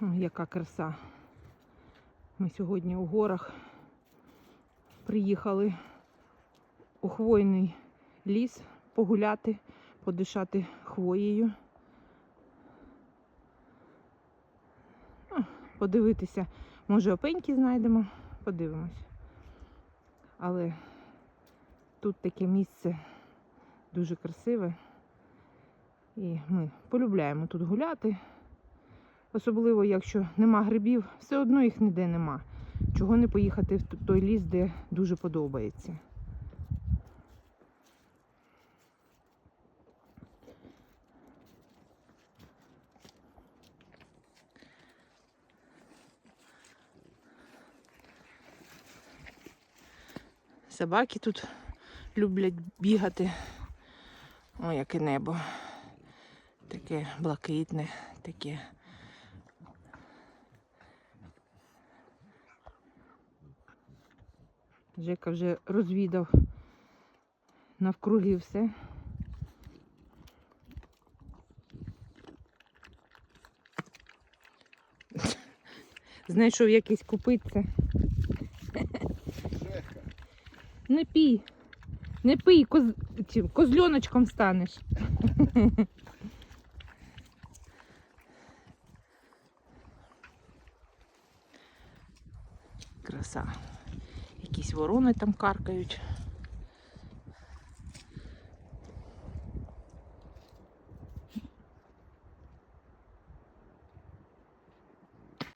Яка краса. Ми сьогодні у горах приїхали у хвойний ліс погуляти, подишати хвоєю. Подивитися, може опеньки знайдемо, подивимось. Але тут таке місце дуже красиве. І ми полюбляємо тут гуляти. Особливо, якщо нема грибів, все одно їх ніде нема. Чого не поїхати в той ліс, де дуже подобається. Собаки тут люблять бігати. О, яке небо. Таке блакитне, таке. Жека вже розвідав навкруги все. Знайшов якийсь купиться. Не пій. Не пий, коз... козльоночком станеш. Краса. Якісь ворони там каркають.